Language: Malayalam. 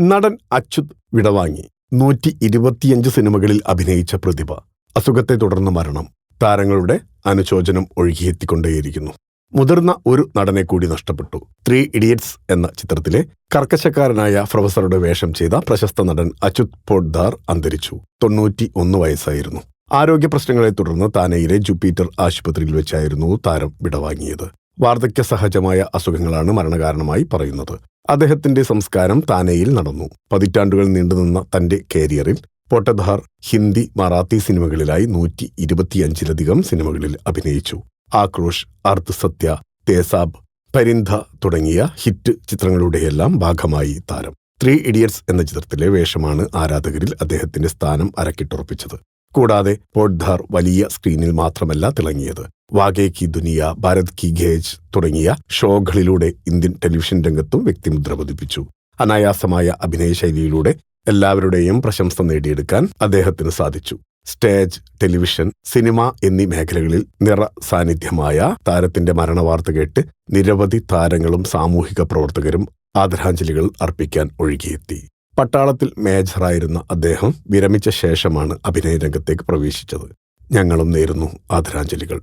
നടൻ അച്യുത് വിടവാങ്ങി. നൂറ്റി ഇരുപത്തിയഞ്ച് സിനിമകളിൽ അഭിനയിച്ച പ്രതിഭ അസുഖത്തെ തുടർന്ന് മരണം താരങ്ങളുടെ അനുശോചനം ഒഴുകിയെത്തിക്കൊണ്ടേയിരിക്കുന്നു. മുതിർന്ന ഒരു നടനെ കൂടി നഷ്ടപ്പെട്ടു. ത്രീ ഇഡിയറ്റ്സ് എന്ന ചിത്രത്തിലെ കർക്കശക്കാരനായ പ്രൊഫസറുടെ വേഷം ചെയ്ത പ്രശസ്ത നടൻ അച്യുത് പോഡ്ദാർ അന്തരിച്ചു. തൊണ്ണൂറ്റി ഒന്ന് വയസ്സായിരുന്നു. ആരോഗ്യ പ്രശ്നങ്ങളെ തുടർന്ന് താനെയിലെ ജൂപ്പിറ്റർ ആശുപത്രിയിൽ വെച്ചായിരുന്നു താരം വിടവാങ്ങിയത്. വാർദ്ധക്യ സഹജമായ അസുഖങ്ങളാണ് മരണകാരണമായി പറയുന്നത്. അദ്ദേഹത്തിന്റെ സംസ്കാരം താനെയിൽ നടന്നു. പതിറ്റാണ്ടുകൾ നീണ്ടുനിന്ന തന്റെ കരിയറിൽ പൊട്ടധാർ ഹിന്ദി മറാത്തി സിനിമകളിലായി നൂറ്റി ഇരുപത്തിയഞ്ചിലധികം സിനിമകളിൽ അഭിനയിച്ചു. ആക്രോഷ് അർദ്ധ സത്യ തേസാബ് പരിന്ധ തുടങ്ങിയ ഹിറ്റ് ചിത്രങ്ങളുടെയെല്ലാം ഭാഗമായി താരം. ത്രീ ഇഡിയറ്റ്സ് എന്ന ചിത്രത്തിലെ വേഷമാണ് ആരാധകരിൽ അദ്ദേഹത്തിന്റെ സ്ഥാനം അരക്കിട്ടുറപ്പിച്ചത്. കൂടാതെ പോഡ്ധാർ വലിയ സ്ക്രീനിൽ മാത്രമല്ല തിളങ്ങിയത്. വാഗേ കി ദുനിയ ഭാരത് കി ഖേജ് തുടങ്ങിയ ഷോകളിലൂടെ ഇന്ത്യൻ ടെലിവിഷൻ രംഗത്തും വ്യക്തിമുദ്ര പതിപ്പിച്ചു. അനായാസമായ അഭിനയ ശൈലിയിലൂടെ എല്ലാവരുടെയും പ്രശംസ നേടിയെടുക്കാൻ അദ്ദേഹത്തിന് സാധിച്ചു. സ്റ്റേജ് ടെലിവിഷൻ സിനിമ എന്നീ മേഖലകളിൽ നിറ സാന്നിധ്യമായ താരത്തിന്റെ മരണവാർത്ത കേട്ട് നിരവധി താരങ്ങളും സാമൂഹിക പ്രവർത്തകരും ആദരാഞ്ജലികൾ അർപ്പിക്കാൻ ഒഴുകിയെത്തി. പട്ടാളത്തിൽ മേജറായിരുന്ന അദ്ദേഹം വിരമിച്ച ശേഷമാണ് അഭിനയ രംഗത്തേക്ക് പ്രവേശിച്ചത്. ഞങ്ങളും നേരുന്നു ആദരാഞ്ജലികൾ.